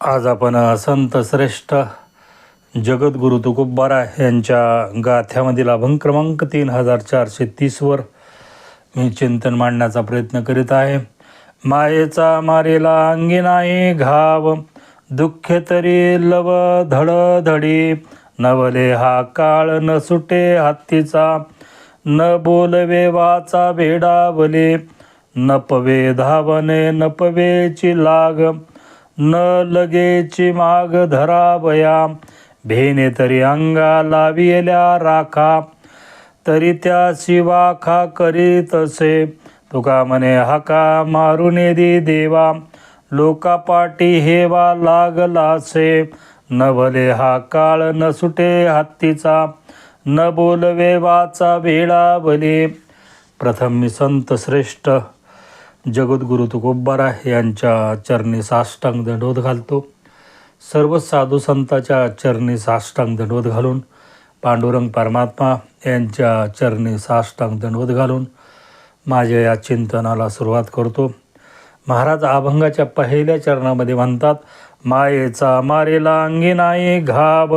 आज आपण संत श्रेष्ठ जगद्गुरु तुकोबारा यांच्या गाथ्यामधील अभंग क्रमांक तीन हजार चारशे तीसवर मी चिंतन मांडण्याचा प्रयत्न करीत आहे. मायेचा मारेला अंगी नाही घाव दुःखे तरी लव धडधडी. नवले हा काळ न सुटे हत्तीचा न बोलवे वाचा भेडावले न पवे धावने न पवेची लाग न लगेची माग धरा भया भेने तरी अंगा लाविल्या राखा. तरी त्या शिवाखा करीत असे. तुका म्हणे हाका मारून दे देवा. लोकापाटी हेवा लागलासे न भले हा काळ न सुटे हत्तीचा. न बोलवे वाचा वेळा भले प्रथम मी संत श्रेष्ठ जगद्गुरु तुकोबारा यांच्या चरणी साष्टांग दंडवत घालतो. सर्व साधू संताच्या चरणी साष्टांग दंडवत घालून पांडुरंग परमात्मा यांच्या चरणी साष्टांग दंडवत घालून माझ्या या चिंतनाला सुरुवात करतो. महाराज अभंगाच्या पहिल्या चरणामध्ये म्हणतात मायेचा मारेला अंगी नाही घाब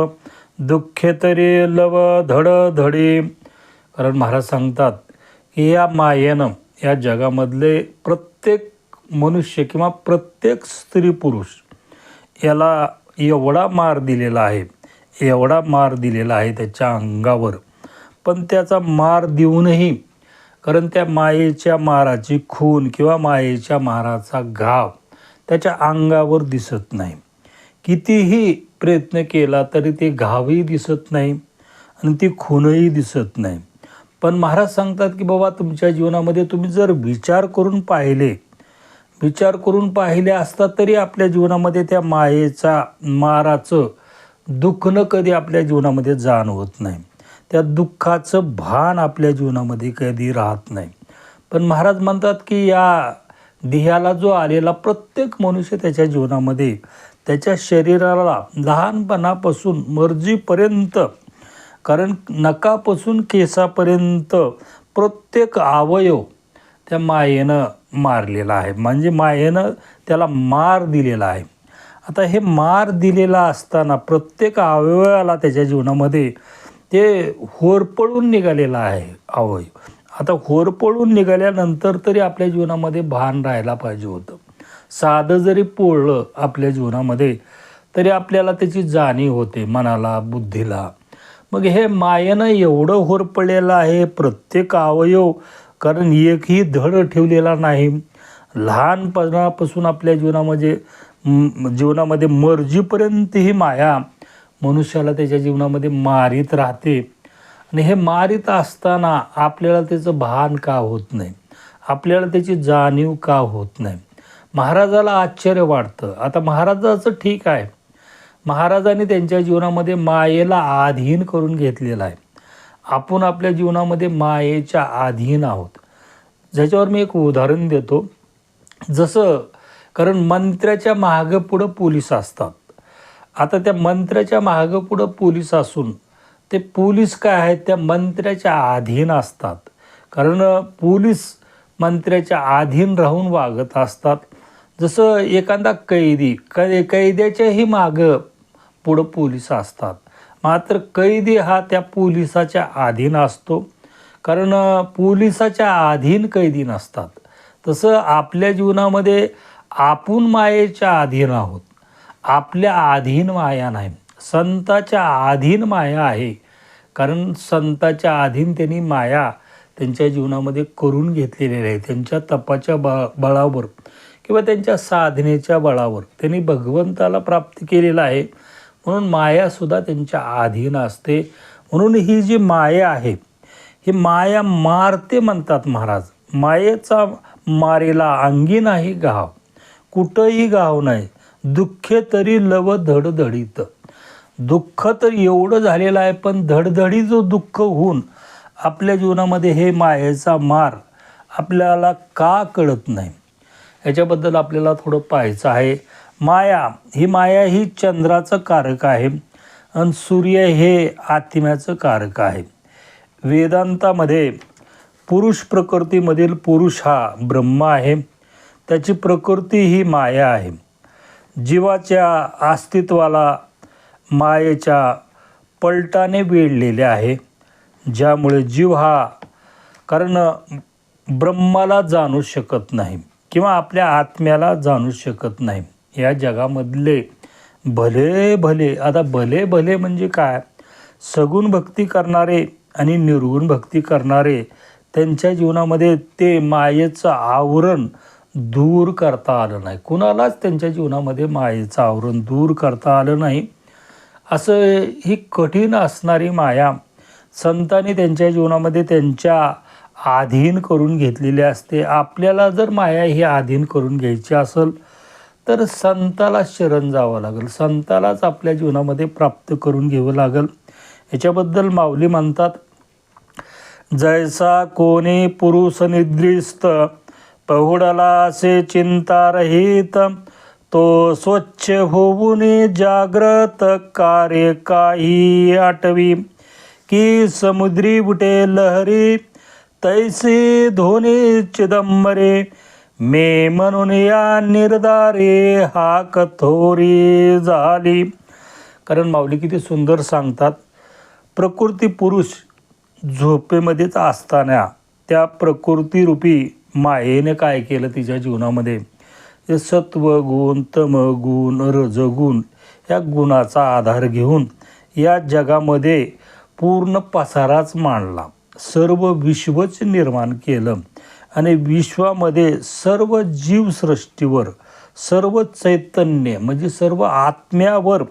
दुःखे तरी लव धड धडी कारण महाराज सांगतात की या मायेनं या जगामधले प्रत्येक मनुष्य किंवा प्रत्येक स्त्री पुरुष याला एवढा मार दिलेला आहे एवढा मार दिलेला आहे त्याच्या अंगावर. पण त्याचा मार देऊनही कारण त्या मायेच्या माराची खून किंवा मायेच्या माराचा घाव त्याच्या अंगावर दिसत नाही. कितीही प्रयत्न केला तरी ते घावही दिसत नाही आणि ती खूनही दिसत नाही. पण महाराज सांगतात की बाबा तुमच्या जीवनामध्ये तुम्ही जर विचार करून पाहिले विचार करून पाहिले असता तरी आपल्या जीवनामध्ये त्या मायेचा माराचं दुःखनं कधी आपल्या जीवनामध्ये जाण होत नाही. त्या दुःखाचं भान आपल्या जीवनामध्ये कधी राहत नाही. पण महाराज म्हणतात की या देहाला जो आलेला प्रत्येक मनुष्य त्याच्या जीवनामध्ये त्याच्या शरीराला लहानपणापासून मर्जीपर्यंत कारण नकापासून केसापर्यंत प्रत्येक अवयव त्या मायेनं मारलेला आहे. म्हणजे मायेनं त्याला मार दिलेला आहे. आता हे मार दिलेला असताना प्रत्येक अवयवाला त्याच्या जीवनामध्ये ते होरपळून निघालेलं आहे अवयव. आता होरपळून निघाल्यानंतर तरी आपल्या जीवनामध्ये भान राहायला पाहिजे होतं. साधं जरी पोळलं आपल्या जीवनामध्ये तरी आपल्याला त्याची जाणीव होते मनाला बुद्धीला. मग हे मायेनं एवढं होरपडलेलं आहे प्रत्येक अवयव कारण एकही धड ठेवलेला नाही. लहानपणापासून आपल्या जीवनामध्ये जीवनामध्ये मर्जीपर्यंत ही माया मनुष्याला त्याच्या जीवनामध्ये मारीत राहते. आणि हे मारीत असताना आपल्याला त्याचं भान का होत नाही? आपल्याला त्याची जाणीव का होत नाही? महाराजाला आश्चर्य वाटतं. आता महाराजाचं ठीक आहे. महाराजांनी त्यांच्या जीवनामध्ये मायेला आधीन करून घेतलेला आहे. आपण आपल्या जीवनामध्ये मायेच्या अधीन आहोत. ज्याच्यावर मी एक उदाहरण देतो. जसं कारण मंत्र्याच्या मागं पुढं पोलीस असतात. आता त्या मंत्र्याच्या मागं पुढं पोलीस असून ते पोलीस काय आहेत? त्या मंत्र्याच्या अधीन असतात. कारण पोलीस मंत्र्याच्या अधीन राहून वागत असतात. जसं एखादा कैदी कै कैद्याच्याही मागं पुढं पोलीस असतात. मात्र कैदी हा त्या पोलिसाच्या अधीन असतो. कारण पोलिसाच्या अधीन कैदी नसतात. तसं आपल्या जीवनामध्ये आपण मायेच्या अधीन आहोत. आपल्या अधीन माया नाही. संताच्या अधीन माया आहे. कारण संताच्या अधीन त्यांनी माया त्यांच्या जीवनामध्ये करून घेतलेली आहे. त्यांच्या तपाच्या ब बळावर किंवा त्यांच्या साधनेच्या बळावर त्यांनी भगवंताला प्राप्त केलेलं आहे. म्हणून मायासुद्धा त्यांच्या अधीन असते. म्हणून ही जी माया आहे ही माया मारते म्हणतात महाराज. मायेचा मारेला अंगी नाही गाव कुठंही गाव नाही. दुःखे तरी लव धडधडीत. दुःख तर एवढं झालेलं आहे पण धडधडी जो दुःख होऊन आपल्या जीवनामध्ये हे मायेचा मार आपल्याला का कळत नाही? याच्याबद्दल आपल्याला थोडं पाहायचं आहे. माया ही माया ही चंद्राचं कारक आहे आणि सूर्य हे आत्म्याचं कारक आहे. वेदांतामध्ये पुरुष प्रकृतीमधील पुरुष हा ब्रह्म आहे. त्याची प्रकृती ही माया आहे. जीवाच्या अस्तित्वाला मायेच्या पलटाने वेढलेले आहे. ज्यामुळे जीव हा कारण ब्रह्माला जाणू शकत नाही किंवा आपल्या आत्म्याला जाणू शकत नाही. या जगामधले भले भले आता भले भले म्हणजे काय? सगुण भक्ती करणारे आणि निर्गुण भक्ती करणारे त्यांच्या जीवनामध्ये ते मायेचं आवरण दूर करता आलं नाही. कुणालाच त्यांच्या जीवनामध्ये मायेचं आवरण दूर करता आलं नाही. असं ही कठीण असणारी माया संतांनी त्यांच्या जीवनामध्ये त्यांच्या अधीन करून घेतलेली असते. आपल्याला जर माया ही अधीन करून घ्यायची असेल तर संताला शरण जावं लागेल. संतालाच आपल्या जीवनामध्ये प्राप्त करून घ्यावं लागेल. याच्याबद्दल माऊली म्हणतात जैसा कोणी पुरुष निद्रिस्त पहुडला असे चिंता रहित तो स्वच्छ होऊन जाग्रत कार्य काही आठवी. की समुद्री बुटे लहरी तैसी धोनी चिदंबरे मे म्हणून या निर्धारे हा कथोरी झाली. कारण माऊली किती सुंदर सांगतात प्रकृती पुरुष झोपेमध्येच असताना त्या प्रकृतीरूपी मायेने काय केलं तिच्या जीवनामध्ये? हे सत्वगुण तमगुण रजगुण या गुणाचा आधार घेऊन या जगामध्ये पूर्ण पसाराच मांडला. सर्व विश्वच निर्माण केलं. आणि विश्वामध्ये सर्व जीवसृष्टीवर सर्व चैतन्य म्हणजे सर्व आत्म्यावर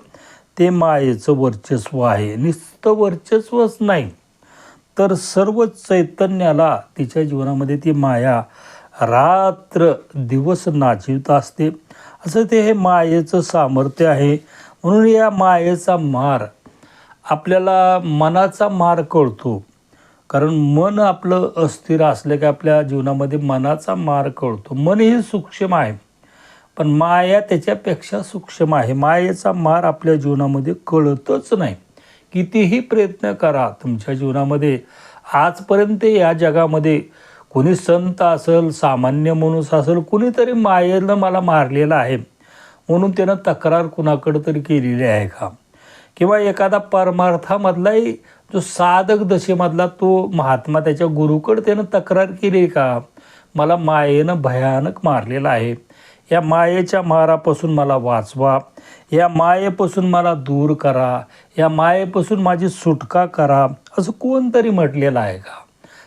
ते मायेचं वर्चस्व आहे. नुसतं वर्चस्वच नाही तर सर्व चैतन्याला तिच्या जीवनामध्ये ती माया रात्र दिवस नाचिवत असते. असं ते हे मायेचं सामर्थ्य आहे. म्हणून या मायेचा मार आपल्याला मनाचा मार कळतो. कारण मन आपलं अस्थिर असलं की आपल्या जीवनामध्ये मनाचा मार कळतो. मन हे सूक्ष्म आहे. पण माया त्याच्यापेक्षा सूक्ष्म आहे. मायेचा मार आपल्या जीवनामध्ये कळतच नाही. कितीही प्रयत्न करा तुमच्या जीवनामध्ये. आजपर्यंत या जगामध्ये कोणी संत असेल सामान्य माणूस असेल कुणीतरी मायेनं मला मारलेलं आहे. म्हणून त्यानं तक्रार कुणाकडं तरी केलेली आहे का? किंवा एखादा परमार्थामधलाही जो साधक दशेमधला तो महात्मा त्याच्या गुरुकडे त्यानं तक्रार केली का? मला मायेनं भयानक मारलेला आहे. या मायेच्या मारापासून मला वाचवा. या मायेपासून मला दूर करा. या मायेपासून माझी सुटका करा. असं कोणतरी म्हटलेलं आहे का?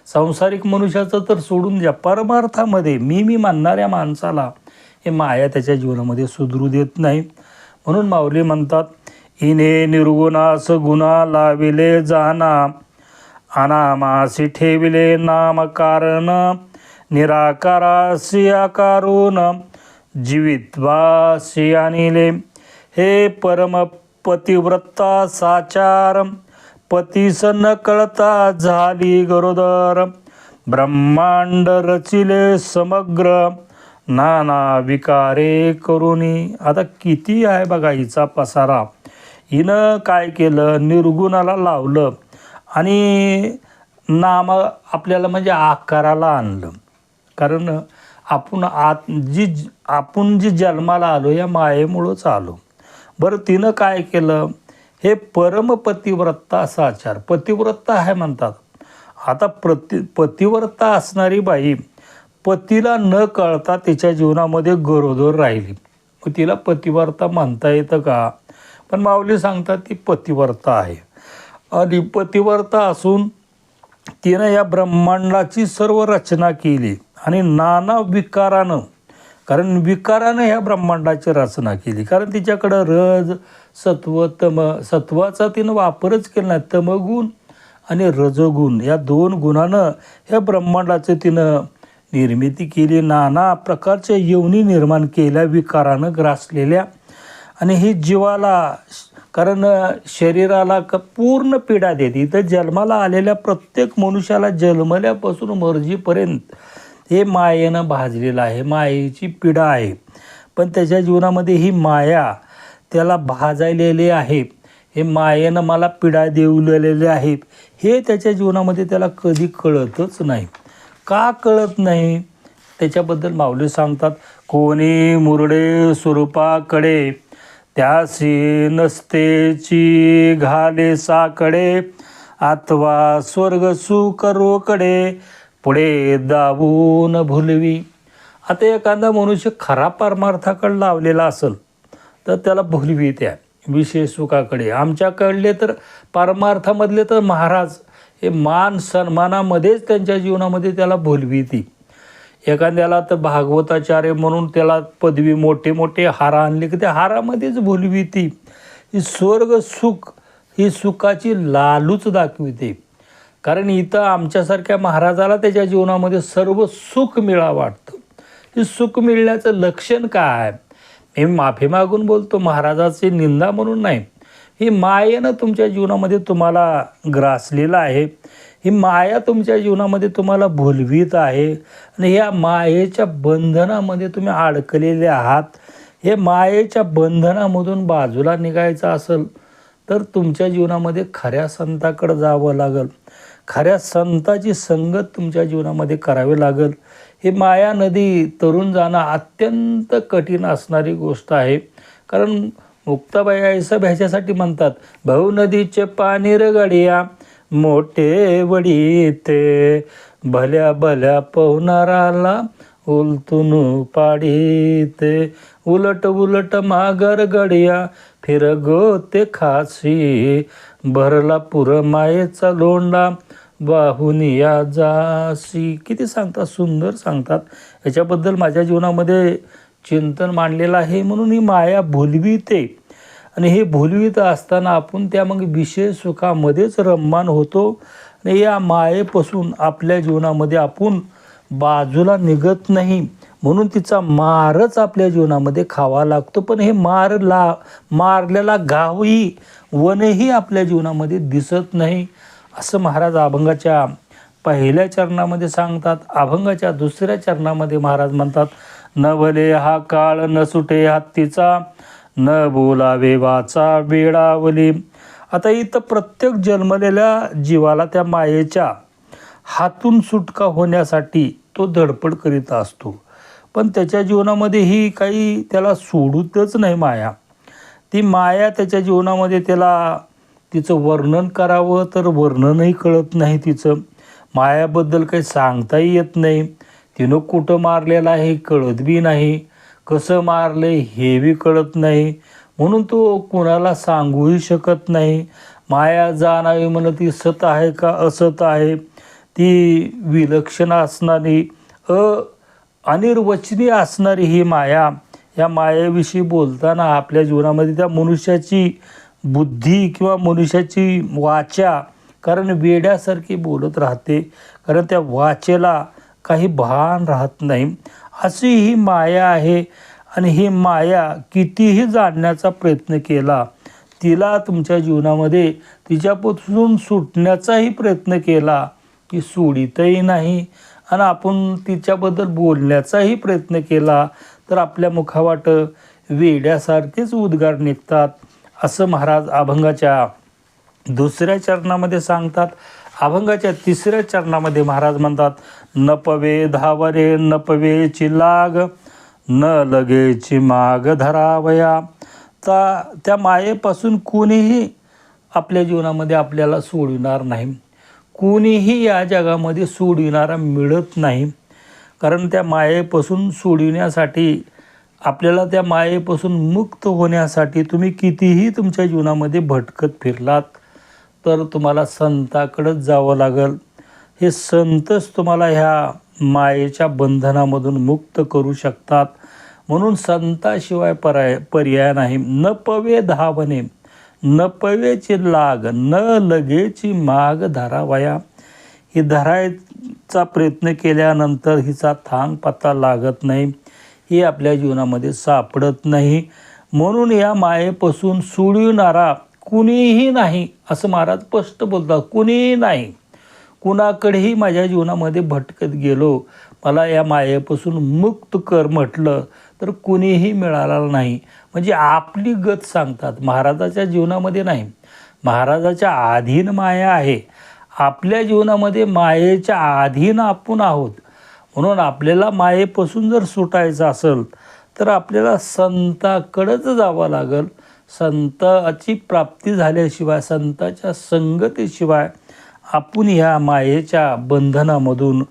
सांसारिक मनुष्याचं तर सोडून द्या. परमार्थामध्ये मी मी मानणाऱ्या माणसाला हे माया त्याच्या जीवनामध्ये सुधरू देत नाही. म्हणून माऊली म्हणतात हिने निर्गुणास गुणा लाविले जाना. अनामासी ठेविले नाम कारण निराकारासी आकारून जीवित्वासी आणिले. हे परम पतिव्रता साचार पतीस न कळता झाली गरोदर. ब्रह्मांड रचिले समग्र नाना विकारे करुणी आता किती आहे बघा हिचा पसारा. हिनं काय केलं? निर्गुणाला लावलं आणि नाम आपल्याला म्हणजे आकाराला आणलं. कारण आपण आत जी आपण जी जन्माला आलो या मायेमुळंच आलो. बरं तिनं काय केलं? हे परमपतिव्रता आचार. पतिव्रता आहे म्हणतात. आता प्रति पतिव्रता असणारी बाई पतीला न कळता तिच्या जीवनामध्ये गरोदर राहिली. मग तिला पतिव्रता म्हणता येतं का? पण माऊली सांगतात ती पतिव्रता आहे. आणि पतिव्रता असून तिनं या ब्रह्मांडाची सर्व रचना केली आणि नाना विकारानं कारण विकारानं ह्या ब्रह्मांडाची रचना केली. कारण तिच्याकडं रज सत्व तम सत्वाचा तिनं वापरच केला नाही. तमगुण आणि रजगुण या दोन गुणानं ह्या ब्रह्मांडाचं तिनं निर्मिती केली. नाना प्रकारच्या यवनी निर्माण केल्या विकारानं ग्रासलेल्या. आणि ही जीवाला कारण शरीराला क पूर्ण पीडा देते. तर जन्माला आलेल्या प्रत्येक मनुष्याला जन्मल्यापासून मर्जीपर्यंत हे मायेनं भाजलेलं आहे. मायेची पीडा आहे. पण त्याच्या जीवनामध्ये ही माया त्याला भाजायलेली आहे. हे मायेनं मला पीडा देऊलेले आहे. हे त्याच्या जीवनामध्ये त्याला कधी कळतच नाही. का कळत नाही? त्याच्याबद्दल माऊली सांगतात कोणी मुरडे स्वरूपाकडे त्यासी नसतेची घाले साकडे अथवा स्वर्ग सुकरोकडे पुढे दाबून भुलवी. आता एखादा मनुष्य खरा परमार्थाकडे लावलेला असेल तर त्याला भुलवी त्या. विशेष सुखाकडे. आमच्याकडले तर परमार्थामधले तर महाराज हे मान सन्मानामध्येच त्यांच्या जीवनामध्ये त्याला भुलवी ती. एखाद्याला तर भागवताचार्य म्हणून त्याला पदवी मोठे मोठे हार आणले की त्या हारामध्येच भुलवी ती. ही स्वर्ग सुख ही सुखाची लालूच दाखविते. कारण इथं आमच्यासारख्या महाराजाला त्याच्या जीवनामध्ये सर्व सुख मिळा वाटतं. हे सुख मिळण्याचं लक्षण काय? मी माफी मागून बोलतो महाराजाची निंदा म्हणून नाही. ही मायेनं तुमच्या जीवनामध्ये तुम्हाला ग्रासलेलं आहे. ही माया तुमच्या जीवनामध्ये तुम्हाला भुलवीत आहे. आणि या मायेच्या बंधनामध्ये तुम्ही अडकलेले आहात. हे मायेच्या बंधनामधून बाजूला निघायचं असेल तर तुमच्या जीवनामध्ये खऱ्या संताकडं जावं लागेल. खऱ्या संताची संगत तुमच्या जीवनामध्ये करावी लागेल. ही माया नदी तरुण जाणं अत्यंत कठीण असणारी गोष्ट आहे. कारण मुक्ताबाई आईसाहेब ह्याच्यासाठी म्हणतात भाऊ नदीचे पाणी रगडिया गडिया मोठे वडी ते भल्या भल्या पवनाराला उलतून पाडी ते उलट उलट मागर गडिया फिर गो ते खासी भरला पुर मायेचा लोंडा वाहून या जासी. किती सांगतात सुंदर सांगतात. याच्याबद्दल माझ्या जीवनामध्ये चिंतन मांडलेलं आहे म्हणून ही माया भोलविते. आणि हे भोलवित असताना आपण त्या मग विशेष सुखामध्येच रममान होतो आणि या मायेपासून आपल्या जीवनामध्ये आपण बाजूला निघत नाही. म्हणून तिचा मारच आपल्या जीवनामध्ये खावा लागतो. पण हे मार ला मारलेला गावही वनही आपल्या जीवनामध्ये दिसत नाही. असं महाराज अभंगाच्या पहिल्या चरणामध्ये सांगतात. अभंगाच्या दुसऱ्या चरणामध्ये महाराज म्हणतात न भले हा काळ न सुटे हत्तीचा न बोलावे वाचा वेळावली आता इथं प्रत्येक जन्मलेल्या जीवाला त्या मायेच्या हातून सुटका होण्यासाठी तो धडपड करीत असतो. पण त्याच्या जीवनामध्ये ही काही त्याला सोडूतच नाही माया. ती माया त्याच्या जीवनामध्ये त्याला तिचं वर्णन करावं तर वर्णनही कळत नाही तिचं. मायाबद्दल काही सांगताही येत नाही. तिनं कुठं मारलेलं आहे कळत बी नाही. कसं मारलं हे बी कळत नाही. म्हणून तो कोणाला सांगूही शकत नाही. माया जाणावी म्हणत ती सत आहे का असत आहे? ती विलक्षण असणारी अ अनिर्वचनीय असणारी ही माया. या मायेविषयी बोलताना आपल्या जीवनामध्ये त्या मनुष्याची बुद्धी किंवा मनुष्याची वाचा कारण वेड्यासारखी बोलत राहते. कारण त्या वाचेला काही भान राहत नाही. अशी ही माया आहे आणि ही माया कितीही जाणण्याचा प्रयत्न केला तिला तुमच्या जीवनामध्ये तिच्यापासून सुटण्याचाही प्रयत्न केला की सोडितही नाही. आणि आपण तिच्याबद्दल बोलण्याचाही प्रयत्न केला तर आपल्या मुखावाट वेड्यासारखेच उद्गार निघतात असं महाराज अभंगाच्या दुसऱ्या चरणामध्ये सांगतात. अभंगाच्या तिसऱ्या चरणामध्ये महाराज म्हणतात नपवे धावरे नपवेची लाग न लगेची माग धरावया. ता त्या मायेपासून कोणीही आपल्या जीवनामध्ये आपल्याला सोडविणार नाही. कोणीही या जगामध्ये सोडविणारा मिळत नाही. कारण त्या मायेपासून सोडविण्यासाठी आपल्याला त्या मायेपासून मुक्त होण्यासाठी तुम्ही कितीही तुमच्या जीवनामध्ये भटकत फिरलात. तर तुम्हाला संताकडंच जावं लागेल. हे संतच तुम्हाला ह्या मायेच्या बंधनामधून मुक्त करू शकतात. म्हणून संताशिवाय पर्याय पर्याय नाही. न पवे धावणे न पवेची लाग न लगेची माग धरावया. ही धरायचा प्रयत्न केल्यानंतर हिचा थांग पत्ता लागत नाही. ही आपल्या जीवनामध्ये सापडत नाही. म्हणून या मायेपासून सोडविणारा कुणीही नाही असं महाराज स्पष्ट बोलतात. कुणीही नाही. कुणाकडेही माझ्या जीवनामध्ये भटकत गेलो. मला या मायेपासून मुक्त कर म्हटलं तर कुणीही मिळालं नाही. म्हणजे आपली गत सांगतात. महाराजाच्या जीवनामध्ये नाही. महाराजाच्या अधीन माया आहे. आपल्या जीवनामध्ये मायेच्या अधीन आपण आहोत. म्हणून आपल्याला मायेपासून जर सुटायचं असेल तर आपल्याला संताकडंच जावं लागेल. संताची प्राप्ती झाल्याशिवाय संताच्या संगतीशिवाय आपण ह्या मायेच्या बंधनामधून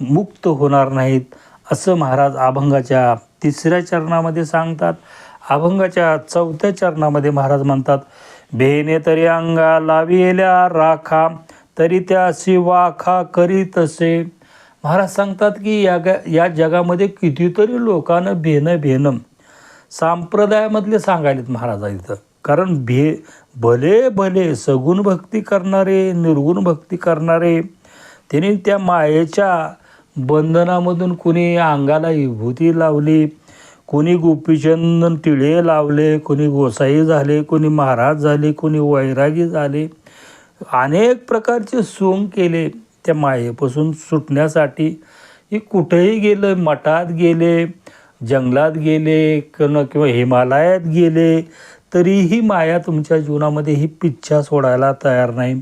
मुक्त होणार नाहीत असं महाराज अभंगाच्या तिसऱ्या चरणामध्ये सांगतात. अभंगाच्या चौथ्या चरणामध्ये महाराज म्हणतात भेने तरी अंगा लाविल्या राखा तरी त्याशी वाखा करीत असे. महाराज सांगतात की या ग या जगामध्ये कितीतरी लोकांना भेनं भेनं संप्रदायामधले सांगायलेत महाराजा इथं. कारण भे भले भले सगुण भक्ती करणारे निर्गुण भक्ती करणारे त्यांनी त्या मायेच्या बंधनामधून कुणी अंगाला विभूती लावली कोणी गोपीचंदन टिळे लावले कोणी गोसाई झाले कोणी महाराज झाले कोणी वैरागी झाले अनेक प्रकारचे सोंग केले त्या मायेपासून सुटण्यासाठी. हे कुठेही गेलं मठात गेले जंगलात गेले किंवा किंवा हिमालयात गेले तरीही माया तुमच्या जीवनामध्ये ही पिच्छा सोडायला तयार नाही.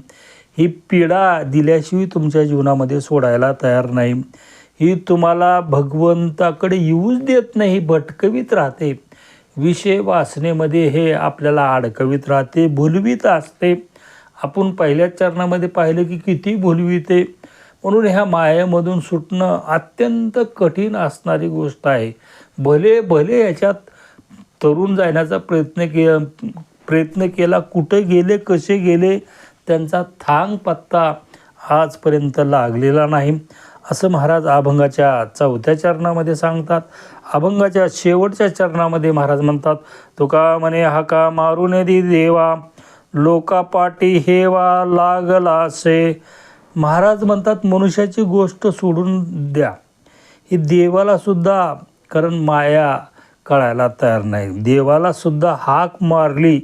ही पीडा दिल्याशिवाय तुमच्या जीवनामध्ये सोडायला तयार नाही. ही तुम्हाला भगवंताकडे येऊच देत नाही भटकवीत राहते. विषय वासनेमध्ये हे आपल्याला अडकवीत राहते भुलवीत असते. आपण पहिल्याच चरणामध्ये पाहिलं की किती भुलविते. म्हणून ह्या मायेमधून सुटणं अत्यंत कठीण असणारी गोष्ट आहे. भले भले याच्यात तरुण जाण्याचा प्रयत्न के प्रयत्न केला कुठे गेले कसे गेले त्यांचा थांग पत्ता आजपर्यंत लागलेला नाही. असं महाराज अभंगाच्या चौथ्या चरणामध्ये सांगतात. अभंगाच्या शेवटच्या चरणामध्ये महाराज म्हणतात तुका म्हणे हाका मारून दी देवा लोकापाटी हेवा लागला असे महाराज म्हणतात मनुष्याची गोष्ट सोडून द्या. ही देवालासुद्धा कारण माया कळायला तयार नाही. देवाला सुद्धा हाक मारली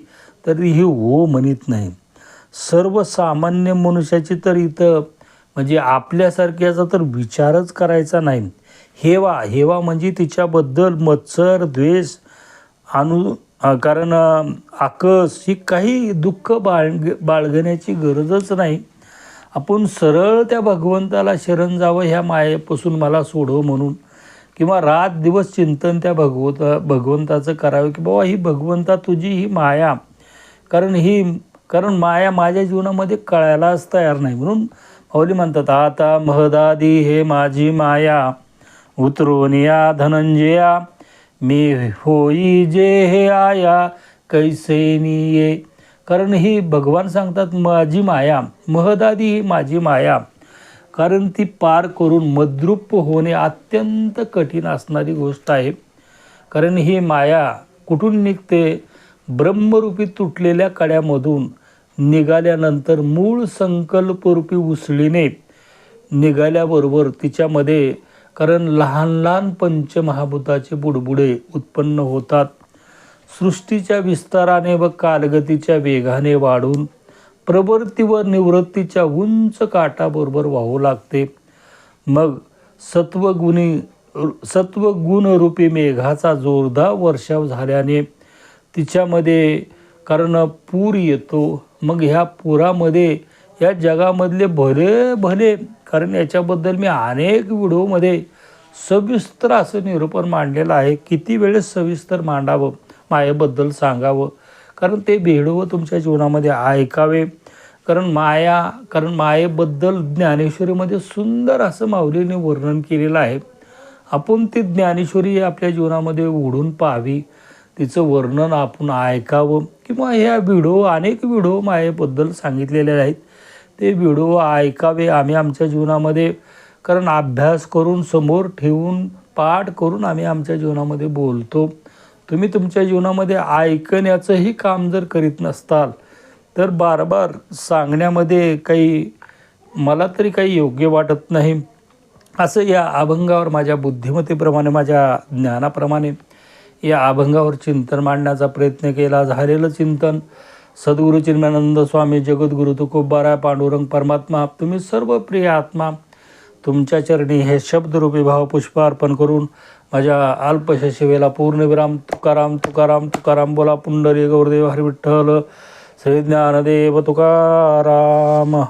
तरी ही हो म्हणत नाही. सर्वसामान्य मनुष्याची तर इथं म्हणजे आपल्यासारख्याचा तर विचारच करायचा नाही. हेवा हेवा म्हणजे तिच्याबद्दल मत्सर द्वेष अनु कारण आकस ही काही दुःख बाळग बाळगण्याची गरजच नाही. आपण सरळ त्या भगवंताला शरण जावं ह्या मायेपासून मला सोडव म्हणून किंवा रात दिवस चिंतन त्या भगवत भगवंताचं करावं की बाबा ही भगवंता तुझी ही माया. कारण ही कारण माया माझ्या जीवनामध्ये कळायलाच तयार नाही. म्हणून माऊली म्हणतात आता महदादी हे माझी माया. उतरून या धनंजया. मी होई जे हे आया. कैसेनी ये कारण ही भगवान सांगतात माझी माया. महदादी ही माझी माया. कारण ती पार करून मद्रुप होणे अत्यंत कठीण असणारी गोष्ट आहे. कारण ही माया कुठून निघते? ब्रह्मरूपी तुटलेल्या कड्यामधून निघाल्यानंतर मूळ संकल्परूपी उसळीने निघाल्याबरोबर तिच्यामध्ये कारण लहान लहान पंचमहाभूताचे बुडबुडे उत्पन्न होतात. सृष्टीच्या विस्ताराने व कालगतीच्या वेगाने वाढून प्रवृत्ती व निवृत्तीच्या उंच काठाबरोबर वाहू लागते. मग सत्वगुणी सत्वगुणरूपी मेघाचा जोरदार वर्षाव झाल्याने तिच्यामध्ये कारण पूर येतो. मग ह्या पुरामध्ये या जगामधले भले भले कारण याच्याबद्दल मी अनेक व्हिडिओमध्ये सविस्तर असं निरूपण मांडलेलं आहे. किती वेळेस सविस्तर मांडावं मायेबद्दल सांगावं कारण ते व्हिडिओ तुमच्या जीवनामध्ये ऐकावे. कारण माया कारण मायेबद्दल ज्ञानेश्वरीमध्ये सुंदर असं माऊलीने वर्णन केलेलं आहे. आपण ती ज्ञानेश्वरी आपल्या जीवनामध्ये ओढून पाहावी. तिचं वर्णन आपण ऐकावं. किंवा ह्या व्हिडिओ अनेक व्हिडिओ मायेबद्दल सांगितलेले आहेत. ते व्हिडिओ ऐकावे आम्ही आमच्या जीवनामध्ये. कारण अभ्यास करून समोर ठेवून पाठ करून आम्ही आमच्या जीवनामध्ये बोलतो. तुम्ही तुमच्या जीवनामध्ये ऐकण्याचंही काम जर करीत नसताल तर बार बार सांगण्यामध्ये काही मला तरी काही योग्य वाटत नाही. असं या अभंगावर माझ्या बुद्धिमत्तेप्रमाणे माझ्या ज्ञानाप्रमाणे या अभंगावर चिंतन मांडण्याचा प्रयत्न केला. झालेलं चिंतन सद्गुरू चिन्मानंद स्वामी जगद्गुरु तुकोबारा पांडुरंग परमात्मा तुम्ही सर्व प्रिय आत्मा तुमच्या चरणी हे शब्दरूपी भावपुष्प अर्पण करून माझ्या अल्पशा शिवेला पूर्णविराम तुकाराम तुकाराम तुकाराम बोला पुंडरी गौरदेव हरिविठ्ठल श्री ज्ञानदेव तुकाराम.